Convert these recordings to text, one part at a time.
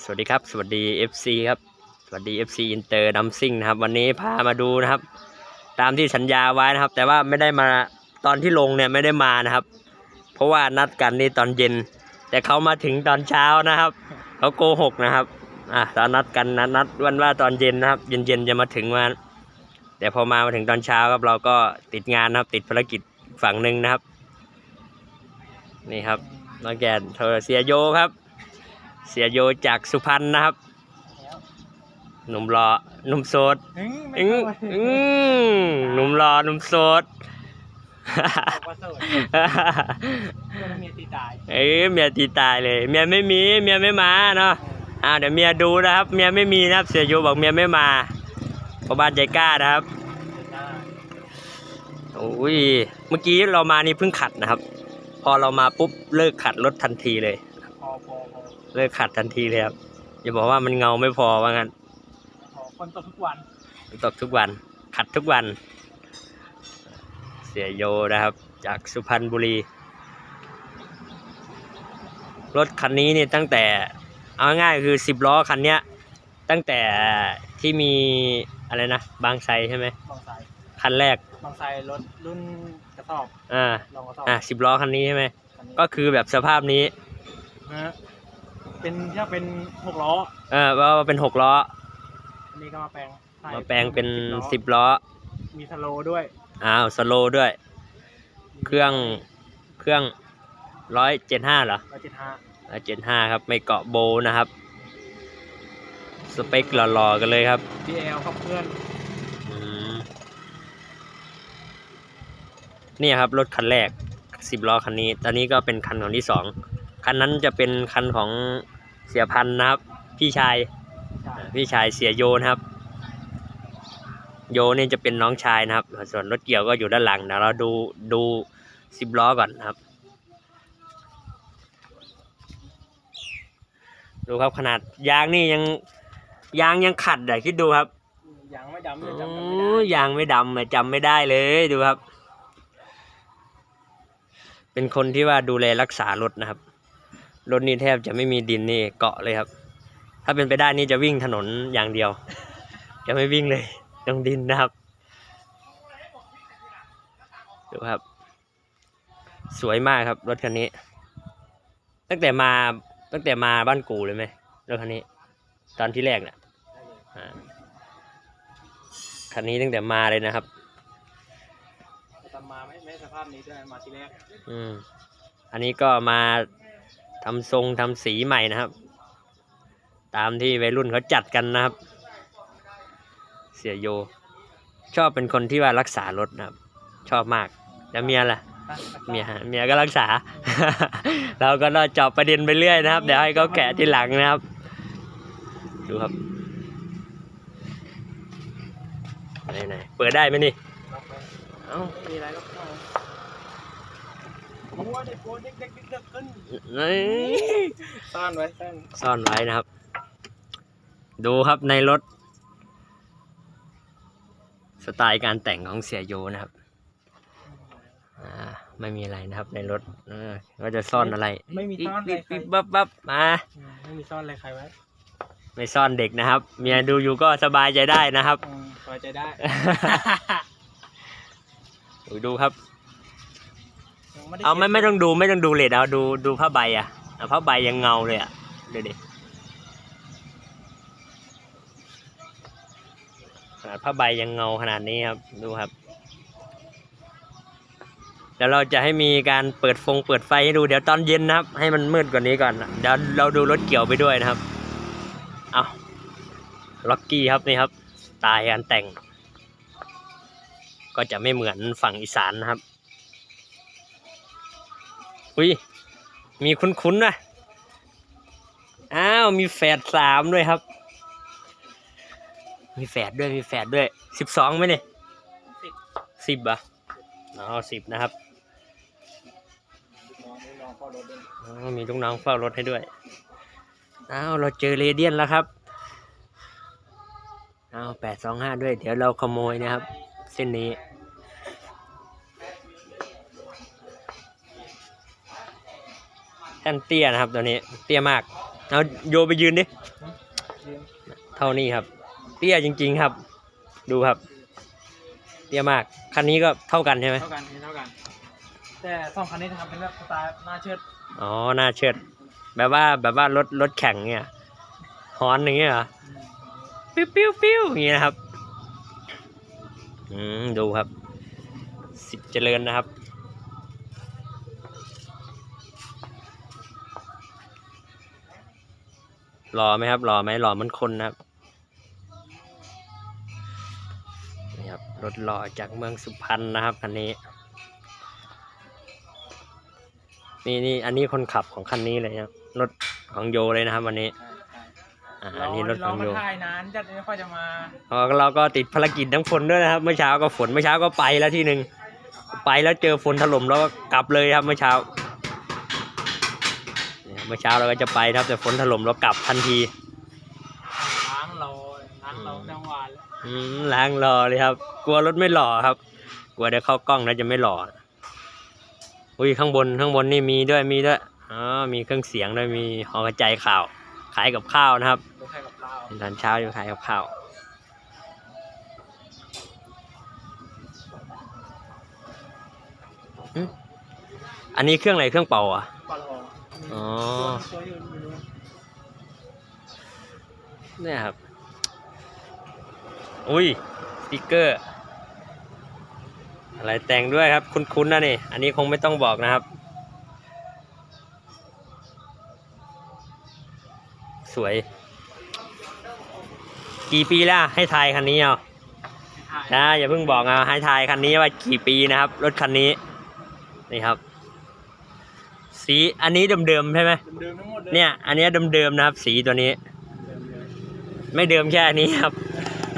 สวัสดีครับ สวัสดี FC ครับ สวัสดี FC อินเตอร์ดัมซิ่งนะครับ วันนี้พามาดูนะครับ ตามที่สัญญาไว้นะครับ แต่ว่าไม่ได้มาตอนที่ลงเนี่ยไม่ได้มานะครับ เพราะว่านัดกันนี่ตอนเย็น แต่เขามาถึงตอนเช้านะครับเขาโกหกนะครับอะตอนนัดกันนัดนัดวันว่าตอนเย็นนะครับ เย็นๆจะมาถึงวันแต่พอมามาถึงตอนเช้าครับเราก็ติดงานนะครับ ติดภารกิจฝั่งหนึ่งนะครับ นี่ครับน้องแกนโทอร์เสียโยครับ เสียโยจากสุพรรณนะครับ หนุ่มรอหนุ่มโสดอืมไม่อืมเข้าไปอืมหนุ่มรอหนุ่มโสดบอกว่าโสดก็เมียตีตายเอ้ยเมียตีตายเลย เมียไม่มี เมียไม่มาเนาะอ่าเดี๋ยวเมียดูนะครับ เมียไม่มีนะครับ เสียโยบอกเมียไม่มาเพราะบ้านใจกล้านะครับโอ้ย เมื่อกี้เรามานี่เพิ่งขัดนะครับ พอเรามาปุ๊บเลิกขัดรถทันทีเลยพอพอพอ เลิกขัดทันทีเลยครับอย่าบอกว่ามันเงาไม่พอว่างั้นพอคนตกทุกวันตกทุกวัน ขัดทุกวัน เสียโยนะครับ จากสุพรรณบุรี รถคันนี้นี่ตั้งแต่เอาง่ายๆคือสิบล้อคันเนี้ยตั้งแต่ที่มีอะไรนะ บางไทรใช่ไหมบางไทรคันแรกบางไทรรถรุ่นกระสอบอ่าลองกระสอบอ่าสิบล้อคันนี้ใช่ไหมคันนี้ก็คือแบบสภาพนี้นะฮะ เป็นถ้าเป็นหกล้อ เออว่าเป็นหกล้อ อันนี้ก็มาแปลงใส่มาแปลงเป็นล้อสิบล้อ มีสโลว์ด้วย อ้าวสโลด้วย เครื่องเครื่องร้อยเจ็ดห้าเหรอร้อยเจ็ดห้าร้อยเจ็ดห้าครับ ไม่เกาะโบนะครับ สเปคหล่อๆกันเลยครับดีเอลครับเพื่อนอืมนี่ครับรถคันแรกสิบล้อคันนี้ ตอนนี้ก็เป็นคันของที่สองคันนั้นจะเป็นคันของ เสียพันธุ์นะครับ พี่ชายใช่พี่ชายเสียโยนะครับ โยนี่จะเป็นน้องชายนะครับ ส่วนรถเกี่ยวก็อยู่ด้านหลังเดี๋ยวเราดูดูสิบล้อก่อนนะครับ ดูครับขนาดยางนี่ยังยางยังขัดอะคิดดูครับยังไม่ดำโอเลยจำกันไม่้ได้ยางไม่ดำอะจำไม่ได้เลยดูครับ เป็นคนที่ว่าดูแลรักษารถนะครับ รถนี่แทบจะไม่มีดินนี่เกาะเลยครับ ถ้าเป็นไปได้นี่จะวิ่งถนนอย่างเดียว จะไม่วิ่งเลยตรงดินนะครับ ดูครับ สวยมากครับรถคันนี้ ตั้งแต่มาตั้งแต่มาบ้านกูเลยไหมรถคันนี้ ตอนที่แรกเนี่ยอ่าคันนี้ตั้งแต่มาเลยนะครับตอนมาไม่ไม่สภาพนี้ด้วยมาทีแรก อืม อันนี้ก็มา ทำทรงทำสีใหม่นะครับ ตามที่วัยรุ่นเขาจัดกันนะครับ เสียโย ชอบเป็นคนที่ว่ารักษารถนะครับ ชอบมาก แล้วเมียล่ะเมียเมียก็รักษา เราก็ต้อจอบประเด็นไปเรื่อยนะครับ เดี๋ยวให้เขาแกะที่หลังนะครับ ดูครับไหนไหนเปิดได้ไหมนี่ เอ้ามีอะไรล็เข้า โอ้ยเด็กโอ้ยเด็กเด็กเด็กเด็กขึ้นเอ้ยซ่อนไว้ซ่อนซ่อนไว้นะครับ ดูครับในรถ สไตล์การแต่งของเสียโยนะครับอ่าไม่มีอะไรนะครับในรถเออก็จะซ่อนอะไร ไม่มีซ่อนอะไรปิ๊บใครปิ๊บปั๊บปั๊บมาอืมไม่มีซ่อนอะไรใครไว้ไม่ซ่อนเด็กนะครับ เมียดูอยู่ก็สบายใจได้นะครับอืมพอใจได้ดูดูครับ ยังด้เอาไม่ช็ดไม่ต้องดูไม่ต้องดูเลดเอาดูดูผ้าใบอะเอาผ้าใบยังเงาเลยอะเดี๋ยวดิขนาดผ้าใบยังเงาขนาดนี้ครับ ดูครับเดี๋ยวเราจะให้มีการเปิดฟงเปิดไฟให้ดูเดี๋ยวตอนเย็นนะครับ ให้มันมืดกว่านี้ก่อนเดี๋ยวเราดูรถเกี่ยวไปด้วยนะครับเอาล็อกกี้ครับนี่ครับสไตล์การแต่ง ก็จะไม่เหมือนฝั่งอีสานนะครับ อุ้ย มีคุ้นๆนะอ้าว มีแฝดสามด้วยครับ มีแฝดด้วย มีแฝดด้วย สิบสองไหมเนี่ยสิบสิบอะอ๋อสิบนะครับน้องนี่น้องพ่อรถด้วยอ๋อมีลูกน้องเฝ้ารถให้ด้วย อ้าว เราเจอเรเดียนแล้วครับ อ้าวแปดสองห้าด้วย เดี๋ยวเราขโมยนะครับ เส้นนี้ แท่นเตี้ยนะครับตัวนี้เตี้ยมากเอาโยไปยืนดิยืนเท่านี้ครับ เตี้ยจริง ๆครับ ดูครับ เตี้ยมากคันนี้ก็เท่ากันใช่ไหมเท่ากันเท่ากัน แต่สองคันนี้จะทำเป็นแบบสไตล์หน้าเชิดอ๋อหน้าเชิด แบบว่าแบบว่ารถรถแข่งเนี่ยฮอนอย่างเงี้ยเหรอปิ้วปิ้วปิ้วอย่างเงี้ยนะครับ อืมดูครับ สิบเจริญนะครับ หล่อไหมครับหล่อไหมหล่อเหมันคนนะครับนี่ครับรถหล่อจากเมืองสุพรรณนะครับคันนี้ นี่นี่อันนี้คนขับของคันนี้เลยครับรถของโยเลยนะครับ วันนี้ อ่าอันนี้รถขเราองมาโย ถ่ายนานจัดไม่ค่อยจะมาอ๋อเราก็ติดภารกิจทั้งฝนด้วยนะครับเมื่อเช้าก็ฝนเมื่อเช้าก็ไปแล้วที่หนึ่งไปแล้วเจอฝนถล่มแล้วก็กลับเลยครับเมื่อเช้าเนี่ยเมื่อเช้าเราก็จะไปนะครับ แต่ฝนถล่มเรากลับทันทีล้างเราล้างเราจังหวะแล้วอืมล้างรอเลยครับ กลัวรถไม่หล่อครับ กลัวเดี๋ยวเข้ากล้องแล้วจะไม่หล่ออุ้ยข้างบนข้างบนนี่มีด้วยมีด้วยอ๋อมีเครื่องเสียงด้วยมีหอกระจายข่าว ขายกับข้าวนะครับรถไฟกับเราตอนเช้าอยู่ขายกับข้าวหึอันนี้เครื่องอะไรเครื่องเป่าอะปลาโล อ๋อ ตัวอยู่ไม่รู้เนี่ยครับ อุ้ยสติ๊กเกอร์ อะไรแต่งด้วยครับคุ้นๆนะนี่ อันนี้คงไม่ต้องบอกนะครับ สวย กี่ปีแล้วให้ทายคันนี้เอาถ่ายนะอย่าเพิ่งบอกเอาให้ทายคันนี้ว่ากี่ปีนะครับ รถคันนี้ นี่ครับ สีอันนี้เดิมๆใช่ไหมเดิมๆทั้งหมดเลยเนี่ย อันเนี้ยเดิมๆนะครับ สีตัวนี้ ไม่เดิมแค่อันนี้ครับ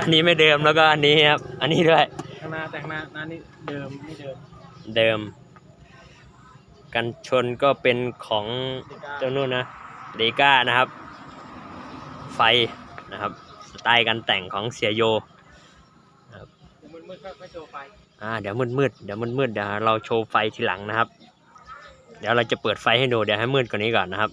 อันนี้ไม่เดิมแล้วก็อันนี้ครับ อันนี้ด้วยข้างหน้าแต่ข้างหน้าหน้านี่เดิมไม่เดิมเดิม กันชนก็เป็นของเดก้าเจ้านู่นนะเดก้านะครับ ไฟนะครับ สไตล์การแต่งของเสียโยเดี๋ยวมืดๆก็โชว์ไฟอ่าเดี๋ยวมืดมืดๆเดี๋ยวมืดมืดๆเดี๋ยวเราโชว์ไฟทีหลังนะครับ เดี๋ยวเราจะเปิดไฟให้ดูเดี๋ยวให้มืดกว่านี้ก่อนนะครับ